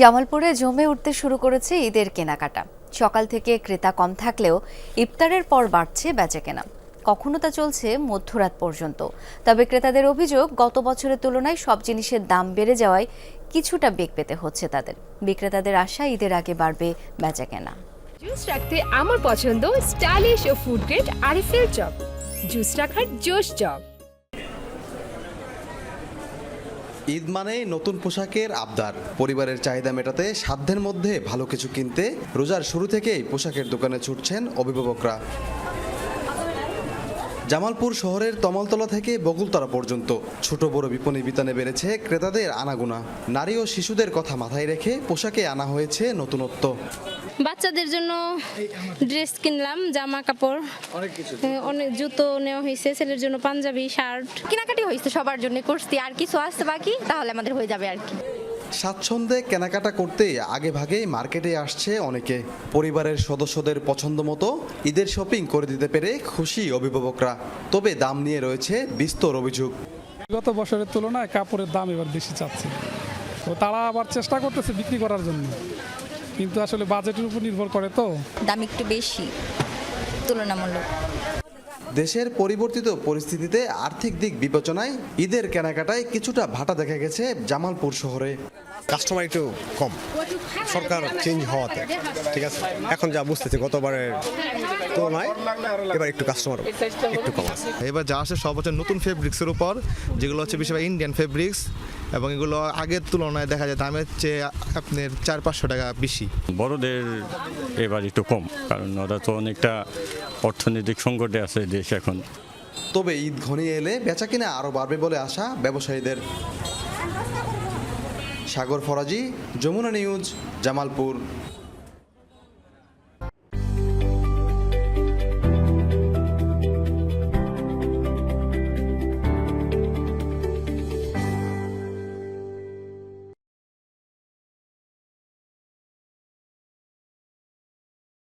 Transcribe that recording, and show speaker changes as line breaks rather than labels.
জামালপুরে জমে উঠতে শুরু করেছে ঈদের কেনাকাটা। সকাল থেকে ক্রেতা কম থাকলেও ইফতারের পর বাড়ছে বেচাকেনা কখনো তা চলছে মধ্যরাত পর্যন্ত। তবে ক্রেতাদের অভিযোগ, গত বছরের তুলনায় সব জিনিসের দাম বেড়ে যাওয়ায় কিছুটা বেগ পেতে হচ্ছে তাদের। বিক্রেতাদের আশা ঈদের আগে বাড়বে বেচাকেনা
জুস রাখতে আমার পছন্দ স্টাইলিশ ও ফুড গ্রেড আরএফএল চপ। জুস রাখার জোশ চপ।
ঈদ মানেই নতুন পোশাকের আবদার। পরিবারের চাহিদা মেটাতে সাধ্যের মধ্যে ভালো কিছু কিনতে রোজার শুরু থেকেই পোশাকের দোকানে ছুটছেন অভিভাবকরা। জামালপুর শহরের তমালতলা থেকে বকুলতলা পর্যন্ত। ছোট বড় বিপণী বিতানে বেড়েছে ক্রেতাদের আনাগোনা। নারী ও শিশুদের কথা মাথায় রেখে পোশাকে আনা হয়েছে নতুনত্ব।
বাচ্চাদের জন্য ড্রেস কিনলাম জামা কাপড় অনেক কিছু। অনেক জুতো নেওয়া হয়েছে ছেলের জন্য পাঞ্জাবি শার্ট।
কেনাকাটি হয়েছে সবার জন্য করছি আর কিছু আসতে বাকি তাহলে আমাদের হয়ে যাবে আর কি।
স্বাচ্ছন্দ্যে কেনাকাটা করতে আগে ভাগেই মার্কেটে আসছে অনেকে। পরিবারের সদস্যদের পছন্দ মতো ঈদের শপিং করে দিতে পেরে খুশি অভিভাবকরা। তবে দাম নিয়ে রয়েছে বিস্তর অভিযোগ।
গত বছরের তুলনায় কাপড়ের দাম এবার বেশি চাচ্ছে। তো তারা আবার চেষ্টা করতেছে বিক্রি করার জন্য। কিন্তু আসলে বাজেটের উপর নির্ভর করে তো।
দাম একটু বেশি তুলনামূলক।
দেশের পরিবর্তিত পরিস্থিতিতে আর্থিক দিক বিবেচনায় ঈদের কেনাকাটায় কিছুটা ভাটা দেখা গেছে জামালপুর শহরে।
কাস্টমার একটু কম। সরকার চেঞ্জ হওয়াতে ঠিক আছে? এখন যা বুঝতেছি গতবারের তুলনায় এবার একটু কাস্টমার একটু কম আছে।
এবার যা আসে সব হচ্ছে নতুন ফেব্রিক্সের উপর যেগুলো হচ্ছে বেশিরভাগ ইন্ডিয়ান ফেব্রিক্স এবং এগুলো আগের তুলনায় দেখা যায় দামের চেয়ে আপনার চার পাঁচশো টাকা বেশি।
বড়দের এবার একটু কম কারণ ওরা তো অনেকটা অর্থনৈতিক সংকটে আছে দেশ এখন।
তবে ঈদ ঘনিয়ে এলে বেচা কিনা আরও বাড়বে বলে আশা ব্যবসায়ীদের। সাগর ফরাজি, যমুনা নিউজ, জামালপুর।